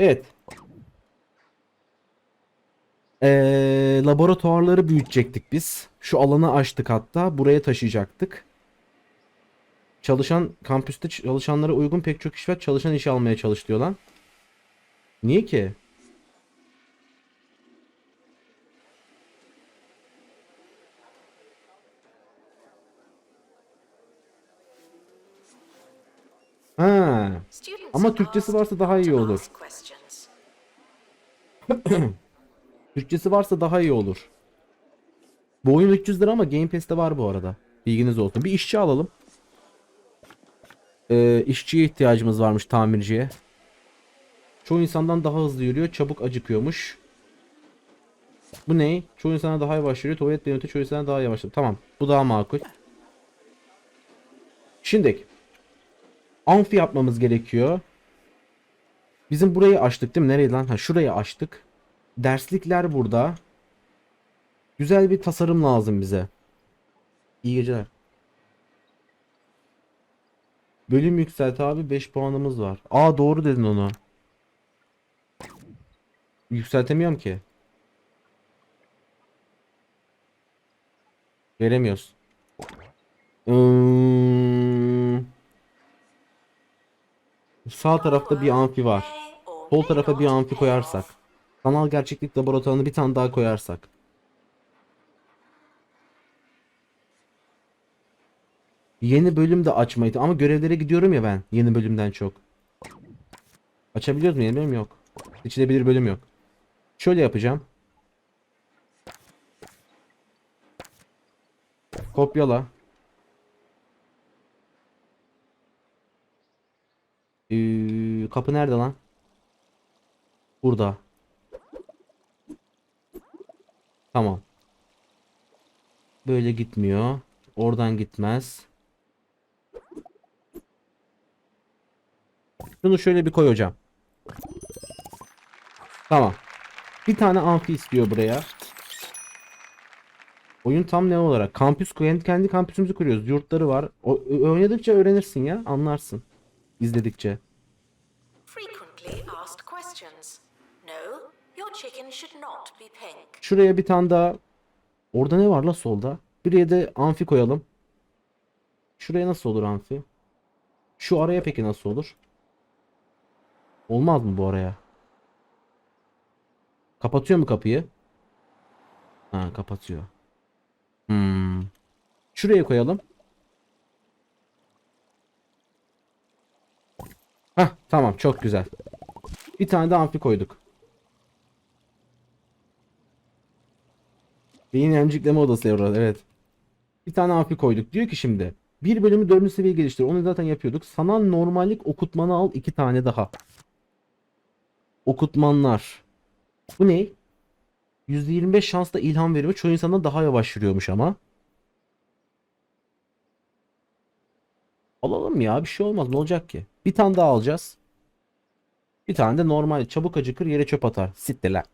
Evet. Ee, laboratuvarları büyütecektik biz. Şu alanı açtık hatta. Buraya taşıyacaktık. Çalışan kampüste çalışanlara uygun pek çok iş var. Çalışan işe almaya çalış lan. Niye ki? Ha. Ama Türkçesi varsa daha iyi olur. Türkçesi varsa daha iyi olur. Bu oyun 300 lira ama Game Pass'te var bu arada. Bilginiz olsun. Bir işçi alalım. Ee, işçiye ihtiyacımız varmış tamirciye. Çoğu insandan daha hızlı yürüyor. Çabuk acıkıyormuş. Bu ne? Çoğu insana daha yavaş yürüyor. Tuvalet benimte çoğu insana daha yavaş. Tamam. Bu daha makul. Şimdi amfi yapmamız gerekiyor. Bizim burayı açtık değil mi? Nereye lan? Ha şurayı açtık. Derslikler burada. Güzel bir tasarım lazım bize. İyi geceler. Bölüm yükselt abi 5 puanımız var. Aa doğru dedin onu. Yükseltemiyorum ki. Veremiyoruz. Hmm. Sağ tarafta bir amfi var. Sol tarafa bir amfi koyarsak. Sanal gerçeklik laboratuvarını bir tane daha koyarsak. Yeni bölüm de açmaydı ama görevlere gidiyorum ya ben yeni bölümden çok. Açabiliyoruz mu yeni bölüm yok. Seçilebilir bölüm yok. Şöyle yapacağım. Kopyala. Ee, kapı nerede lan? Burada. Tamam. Böyle gitmiyor. Oradan gitmez. Şunu şöyle bir koy hocam. Tamam. Bir tane amfi istiyor buraya. Oyun tam ne olarak? Kampüs kendi, kendi kampüsümüzü kuruyoruz. Yurtları var. O, oynadıkça öğrenirsin ya. Anlarsın. İzledikçe. Şuraya bir tane daha. Orada ne var la solda? Buraya da amfi koyalım. Şuraya nasıl olur amfi? Şu araya peki nasıl olur? Olmaz mı bu araya? Kapatıyor mu kapıyı? Ha kapatıyor. Hmm. Şuraya koyalım. Hah tamam çok güzel. Bir tane de amfi koyduk. Beyin emcikleme odası orada evet. Bir tane amfi koyduk. Diyor ki şimdi bir bölümü dördüncü seviye geliştir. Onu zaten yapıyorduk. Sanal normallik okutmanı al iki tane daha. Okutmanlar. Bu ne? %25 şansla ilham veriyor. Çoğu insandan daha yavaş yürüyormuş ama. Alalım ya bir şey olmaz ne olacak ki? Bir tane daha alacağız. Bir tane de normal çabuk acıkır yere çöp atar. Sitte lan.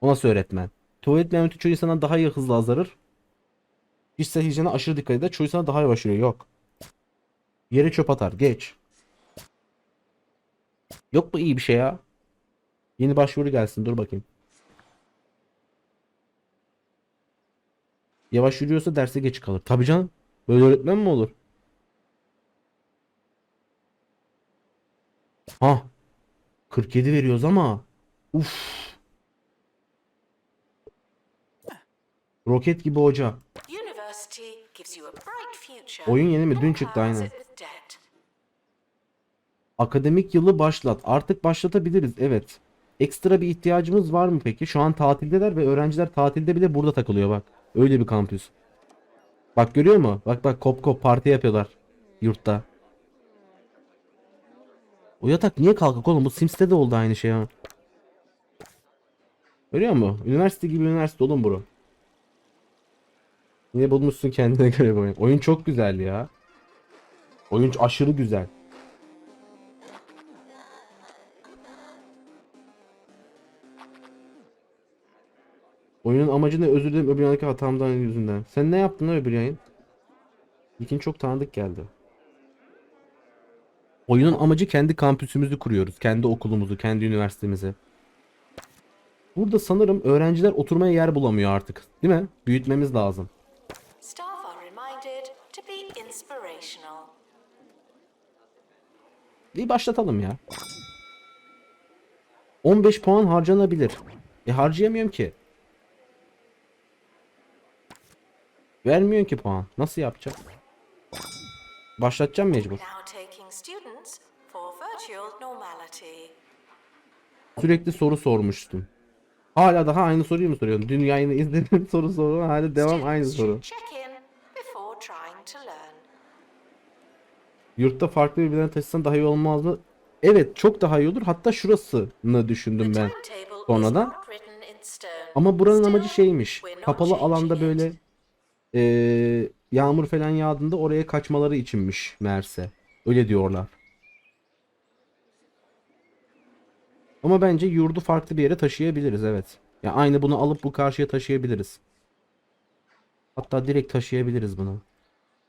O öğretmen? Tuvalet memnuniyeti çoğu insandan daha iyi hızlı azalır. Kişisel hijyene aşırı dikkat eder. Çoğu insana daha yavaş yürüyor. Yok. Yere çöp atar. Geç. Yok mu iyi bir şey ya? Yeni başvuru gelsin. Dur bakayım. Yavaş yürüyorsa derse geç kalır. Tabii canım. Böyle öğretmen mi olur? Ha. 47 veriyoruz ama. Uf. Roket gibi hoca. Oyun yeni mi? Dün çıktı, aynen. Akademik yılı başlat. Artık başlatabiliriz. Evet. Ekstra bir ihtiyacımız var mı peki? Şu an tatildeler ve öğrenciler tatilde bile burada takılıyor bak. Öyle bir kampüs. Bak görüyor mu? Bak bak kop kop parti yapıyorlar yurtta. O yatak niye kalkık oğlum? Bu Sims'te de oldu aynı şey ha. Görüyor musun? Üniversite gibi üniversite oğlum bura. Yine bulmuşsun kendine göre bir oyun. Oyun çok güzel ya. Oyun aşırı güzel. Oyunun amacı ne? Özür dilerim öbür yandaki hatamdan yüzünden. Sen ne yaptın öbür yayın? İlkin çok tanıdık geldi. Oyunun amacı kendi kampüsümüzü kuruyoruz. Kendi okulumuzu, kendi üniversitemizi. Burada sanırım öğrenciler oturmaya yer bulamıyor artık. Değil mi? Büyütmemiz lazım. İyi başlatalım ya. 15 puan harcanabilir. E harcayamıyorum ki. Vermiyorsun ki puan. Nasıl yapacağım? Başlatacağım mecbur. Sürekli soru sormuştum. Hala daha aynı soruyu mu soruyorsun? Dün yayını izledim soru soru. Hala devam aynı soru. Yurtta farklı birbirlerine taşısan daha iyi olmaz mı? Evet çok daha iyi olur. Hatta şurasını düşündüm ben. sonradan. Ama buranın amacı şeymiş. Kapalı alanda böyle eee, yağmur falan yağdığında oraya kaçmaları içinmiş meğerse. Öyle diyorlar. Ama bence yurdu farklı bir yere taşıyabiliriz evet. Ya aynı bunu alıp bu karşıya taşıyabiliriz. Hatta direkt taşıyabiliriz bunu.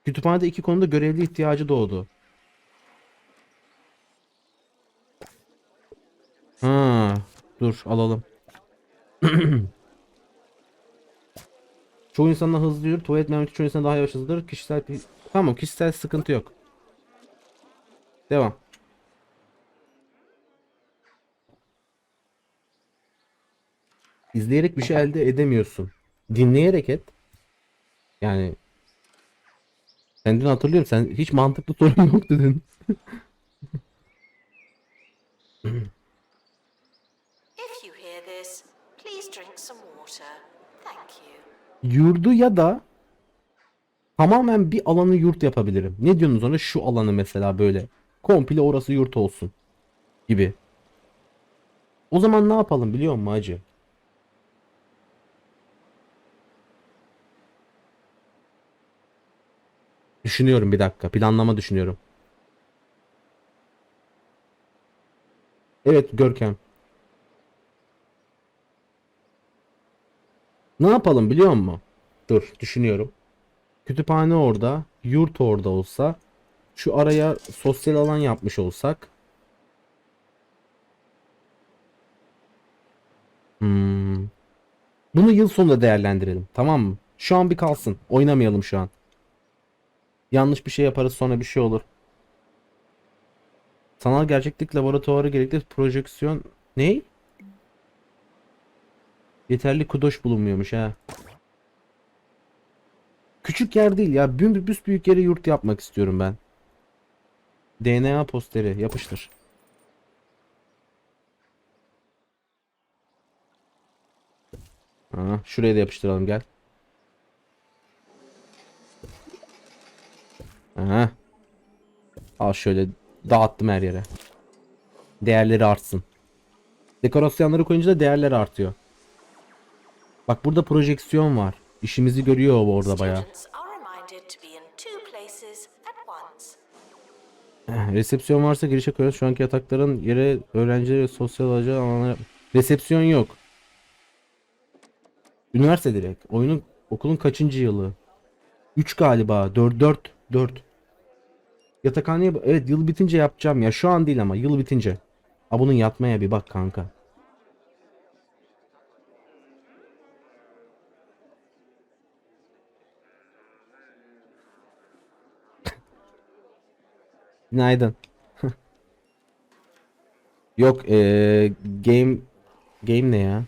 Kütüphanede iki konuda görevli ihtiyacı doğdu. Ha, dur alalım. Çoğu insanla hızlı yürür. Tuvalet merhameti çoğu insana daha yavaş hızlıdır. Kişisel. Tamam kişisel sıkıntı yok. Devam. İzleyerek bir şey elde edemiyorsun. Dinleyerek et. Yani sen dün hatırlıyorum sen hiç mantıklı sorun yok dedin. Yurdu ya da tamamen bir alanı yurt yapabilirim. Ne diyorsunuz ona? Şu alanı mesela böyle. Komple orası yurt olsun. Gibi. O zaman ne yapalım biliyor musun hacı? Düşünüyorum bir dakika. Planlama düşünüyorum. Evet Görkem. Ne yapalım biliyor musun? Dur düşünüyorum. Kütüphane orada, yurt orada olsa, şu araya sosyal alan yapmış olsak. Hmm. Bunu yıl sonunda değerlendirelim. Tamam mı? Şu an bir kalsın. Oynamayalım şu an. Yanlış bir şey yaparız sonra bir şey olur. Sanal gerçeklik laboratuvarı gerekli projeksiyon ne? Yeterli kudoş bulunmuyormuş ha. Küçük yer değil ya. Büyük büs büyük yere yurt yapmak istiyorum ben. DNA posteri yapıştır. Ha, şuraya da yapıştıralım gel. Aha. Al şöyle dağıttım her yere. Değerleri artsın. Dekorasyonları koyunca da değerleri artıyor. Bak burada projeksiyon var. İşimizi görüyor o orada once. Eh, Resepsiyon varsa girişe koyarız. Şu anki yatakların yere öğrenciler ve sosyal alacağı alanlar... Resepsiyon yok. Üniversite direkt. Oyunun okulun kaçıncı yılı? 3 galiba. 4 4 4. Yatakhaneye evet yıl bitince yapacağım ya. Şu an değil ama yıl bitince. Ha bunun yatmaya bir bak kanka. Günaydın. Yok eee game game ne ya?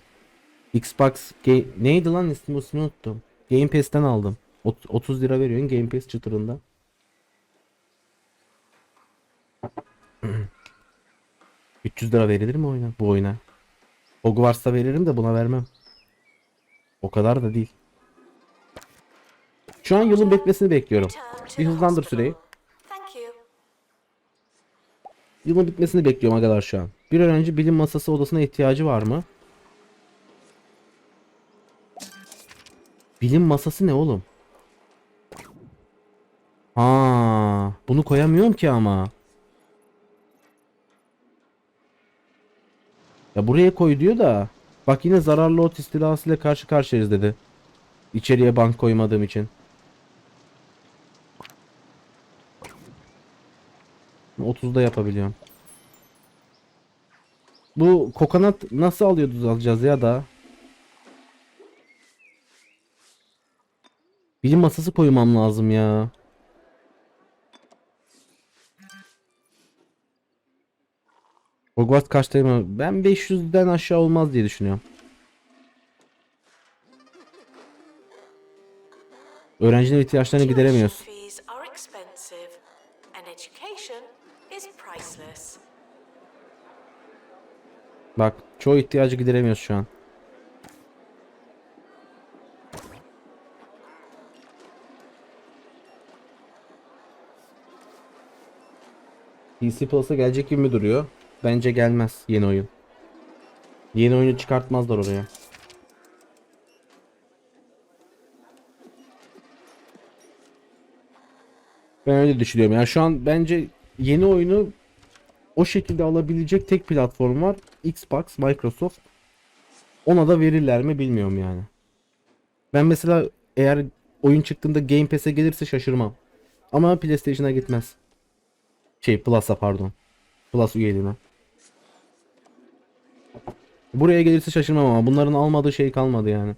Xbox game neydi lan ismi ismini unuttum. Game Pass'ten aldım. Ot- 30 lira veriyorsun Game Pass çıtırında. ...300 lira verilir mi oyuna bu oyuna? Hogwarts'ta veririm de buna vermem. O kadar da değil. Şu an yılın bitmesini bekliyorum. Bir hızlandır süreyi. Yılın bitmesini bekliyorum arkadaşlar şu an. Bir öğrenci bilim masası odasına ihtiyacı var mı? Bilim masası ne oğlum? Ha, bunu koyamıyorum ki ama. Ya buraya koy diyor da. Bak yine zararlı ot istilasıyla karşı karşıyayız dedi. İçeriye bank koymadığım için. 30'da yapabiliyorum. Bu kokonat nasıl alıyoruz alacağız ya da? Bilim masası koymam lazım ya. Hogwarts kaçtayım? Ben 500'den aşağı olmaz diye düşünüyorum. Öğrencilerin ihtiyaçlarını gideremiyoruz. And education is priceless. Bak çoğu ihtiyacı gideremiyoruz şu an. PC Plus'a gelecek gibi mi duruyor? Bence gelmez yeni oyun. Yeni oyunu çıkartmazlar oraya. Ben öyle düşünüyorum. Yani şu an bence yeni oyunu o şekilde alabilecek tek platform var. Xbox, Microsoft. Ona da verirler mi bilmiyorum yani. Ben mesela eğer oyun çıktığında Game Pass'e gelirse şaşırmam. Ama PlayStation'a gitmez. Şey Plus'a pardon. Plus üyeliğine. Buraya gelirse şaşırmam ama bunların almadığı şey kalmadı yani.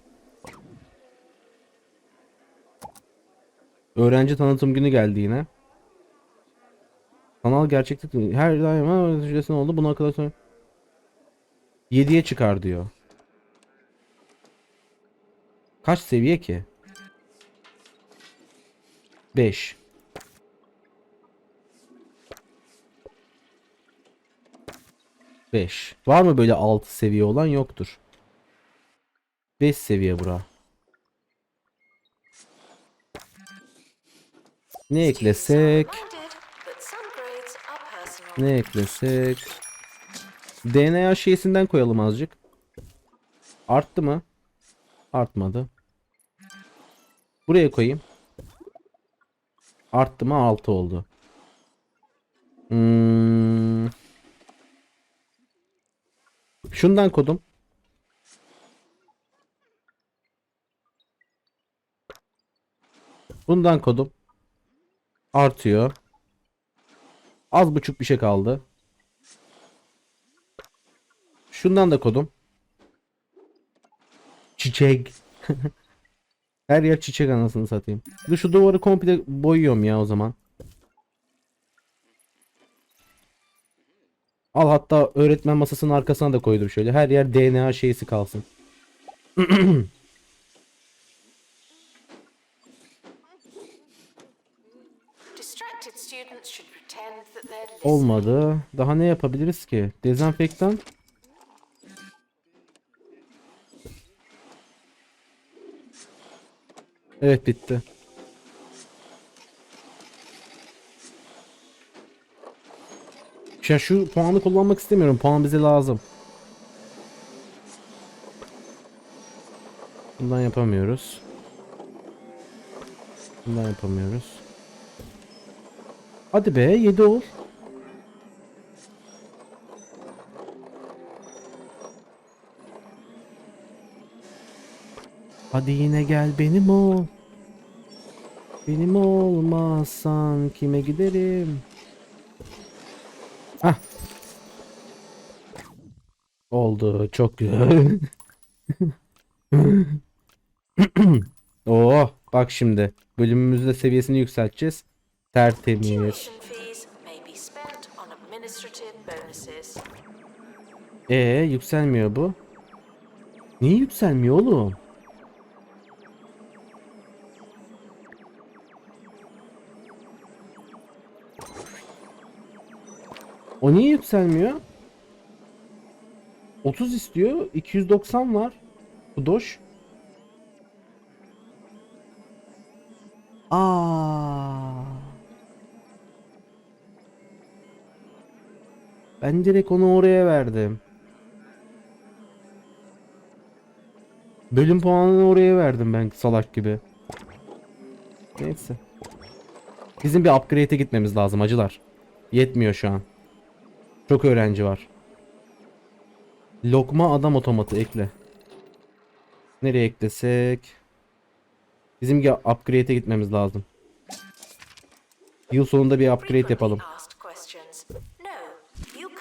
Öğrenci tanıtım günü geldi yine. Kanal gerçeklik her daim ha, ücretsiz oldu. Buna kadar sonra 7'ye çıkar diyor. Kaç seviye ki? 5. Beş. Var mı böyle 6 seviye olan yoktur. 5 seviye bura. Ne eklesek? Ne eklesek? DNA şeysinden koyalım azıcık. Arttı mı? Artmadı. Buraya koyayım. Arttı mı? 6 oldu. Hmm. Şundan kodum. Bundan kodum. Artıyor. Az buçuk bir şey kaldı. Şundan da kodum. Çiçek. Her yer çiçek anasını satayım. Dur şu duvarı komple boyuyorum ya o zaman. Al hatta öğretmen masasının arkasına da koydum şöyle. Her yer DNA şeysi kalsın. Olmadı. Daha ne yapabiliriz ki? Dezenfektan. Evet bitti. Ya şu puanı kullanmak istemiyorum. Puan bize lazım. Bundan yapamıyoruz. Bundan yapamıyoruz. Hadi be 7 ol. Hadi yine gel benim ol. Benim olmazsan kime giderim? Hah. Oldu çok güzel. Oo, bak şimdi bölümümüzde seviyesini yükselteceğiz. Tertemiz. Ee yükselmiyor bu. Niye yükselmiyor oğlum? O niye yükselmiyor? 30 istiyor. 290 var. Bu doş. Aa. Ben direkt onu oraya verdim. Bölüm puanını oraya verdim ben salak gibi. Neyse. Bizim bir upgrade'e gitmemiz lazım acılar. Yetmiyor şu an. Çok öğrenci var. Lokma adam otomatı ekle. Nereye eklesek? Bizim bir upgrade'e gitmemiz lazım. Yıl sonunda bir upgrade yapalım.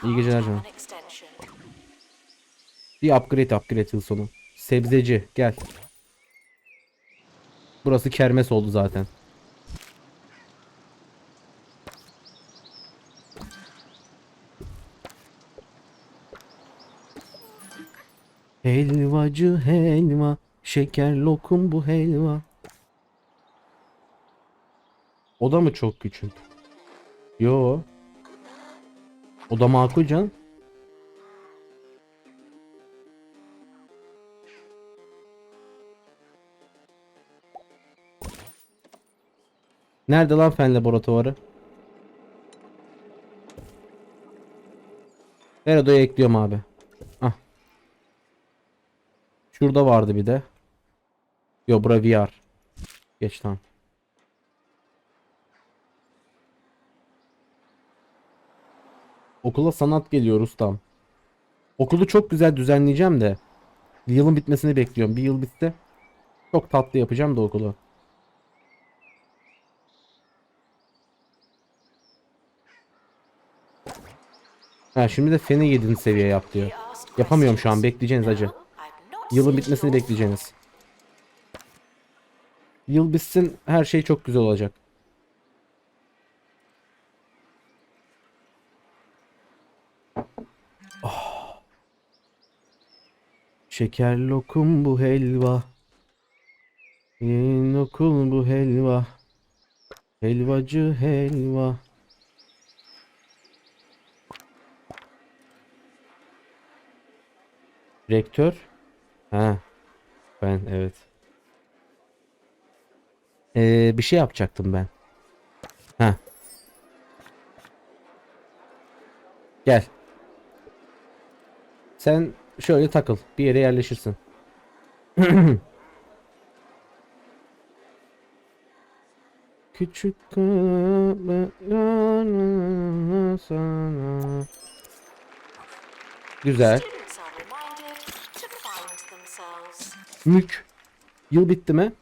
İyi geceler canım. Bir upgrade upgrade yıl sonu. Sebzeci gel. Burası kermes oldu zaten. Helvacı helva, şeker lokum bu helva. O da mı çok küçük? Yo. O da makul canım. Nerede lan fen laboratuvarı? Her odaya ekliyorum abi. Şurada vardı bir de. Yo bura VR. Geç tamam. Okula sanat geliyor ustam. Okulu çok güzel düzenleyeceğim de. Yılın bitmesini bekliyorum. Bir yıl bitti. Çok tatlı yapacağım da okulu. Ha şimdi de feni 7. seviye yap diyor. Yapamıyorum şu an. Bekleyeceğiniz acı. Yılın bitmesini bekleyeceğiniz. Yıl bitsin her şey çok güzel olacak. Ah. Şeker lokum bu helva. Yeni okul bu helva. Helvacı helva. Rektör. Ha. Ben evet. Ee, bir şey yapacaktım ben. Ha. Gel. Sen şöyle takıl. Bir yere yerleşirsin. Küçük sana. Güzel. Mük. Yıl bitti mi?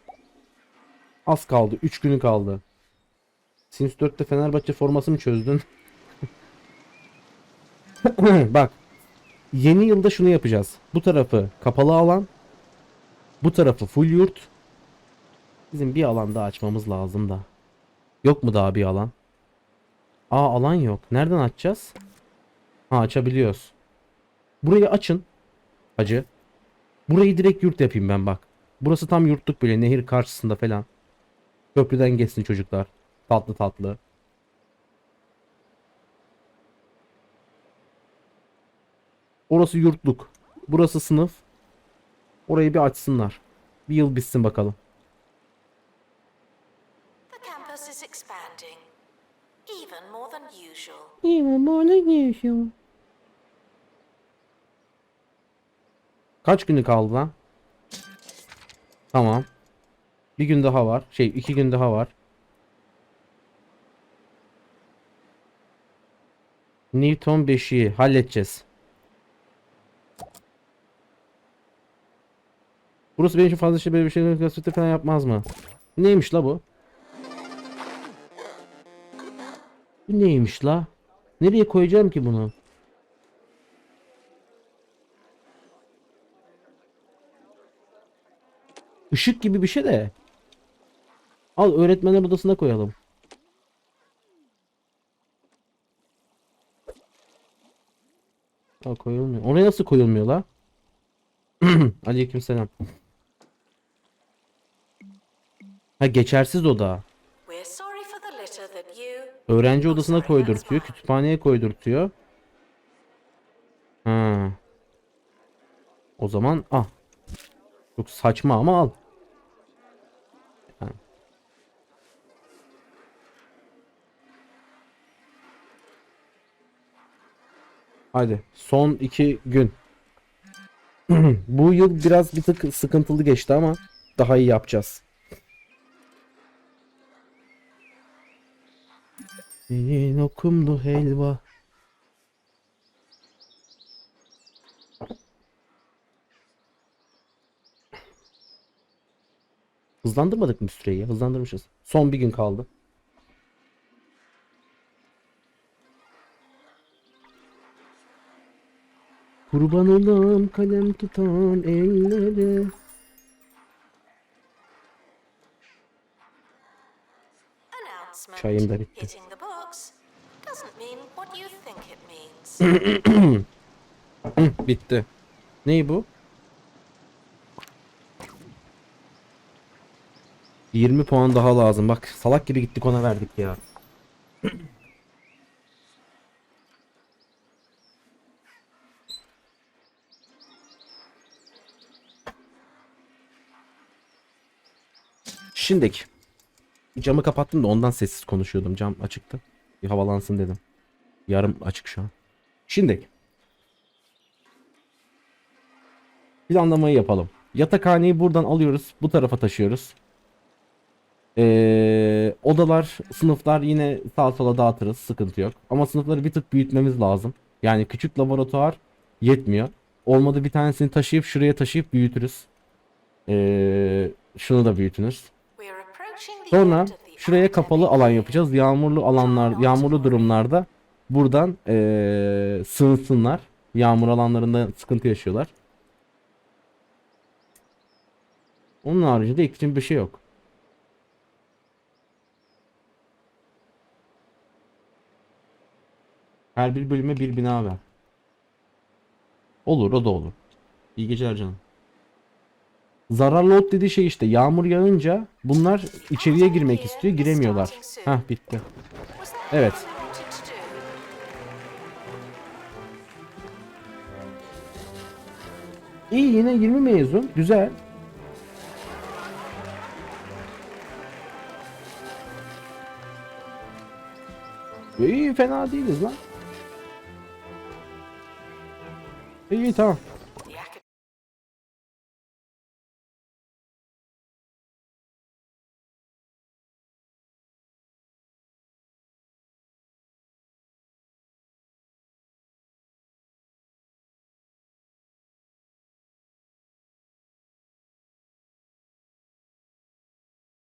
Az kaldı. 3 günü kaldı. Sims 4'te Fenerbahçe forması mı çözdün? Bak. Yeni yılda şunu yapacağız. Bu tarafı kapalı alan. Bu tarafı full yurt. Bizim bir alan daha açmamız lazım da. Yok mu daha bir alan? Aa alan yok. Nereden açacağız? Ha açabiliyoruz. Burayı açın. Hacı. Burayı direkt yurt yapayım ben bak. Burası tam yurtluk böyle nehir karşısında falan. Köprüden geçsin çocuklar. Tatlı tatlı. Orası yurtluk. Burası sınıf. Orayı bir açsınlar. Bir yıl bitsin bakalım. The campus is expanding, even more than usual. Kaç günü kaldı lan? Tamam. Bir gün daha var. Şey iki gün daha var. Newton beşiği halledeceğiz. Burası benim için fazla şey böyle bir şey falan yapmaz mı? Neymiş la bu? Bu neymiş la? Nereye koyacağım ki bunu? Işık gibi bir şey de. Al öğretmenler odasına koyalım. Aa, koyulmuyor. Oraya nasıl koyulmuyor la? Aleykümselam. Ha geçersiz oda. Öğrenci odasına koydurtuyor, kütüphaneye koydurtuyor. Ha. O zaman ah. Çok saçma ama al. Hadi son iki gün. Bu yıl biraz bir tık sıkıntılı geçti ama daha iyi yapacağız. Senin okumdu helva. Hızlandırmadık mı süreyi? Hızlandırmışız. Son bir gün kaldı. Kurban olam kalem tutan ellere. Çayım da bitti. Bitti. Ney bu? 20 puan daha lazım. Bak salak gibi gittik ona verdik ya. Şimdiki. Camı kapattım da ondan sessiz konuşuyordum. Cam açıktı. Bir havalansın dedim. Yarım açık şu an. Şimdi. Planlamayı yapalım. Yatakhaneyi buradan alıyoruz. Bu tarafa taşıyoruz. Ee, odalar, sınıflar yine sağa sola dağıtırız. Sıkıntı yok. Ama sınıfları bir tık büyütmemiz lazım. Yani küçük laboratuvar yetmiyor. Olmadı bir tanesini taşıyıp şuraya taşıyıp büyütürüz. Ee, şunu da büyütünüz. Sonra şuraya kapalı alan yapacağız. Yağmurlu alanlar, yağmurlu durumlarda buradan ee, sığınsınlar. Yağmur alanlarında sıkıntı yaşıyorlar. Onun haricinde ekstrem bir şey yok. Her bir bölüme bir bina ver. Olur o da olur. İyi geceler canım. Zararlı ot dediği şey işte yağmur yağınca bunlar içeriye girmek istiyor giremiyorlar. Hah bitti. Evet. İyi yine 20 mezun. Güzel. İyi fena değiliz lan. İyi tamam.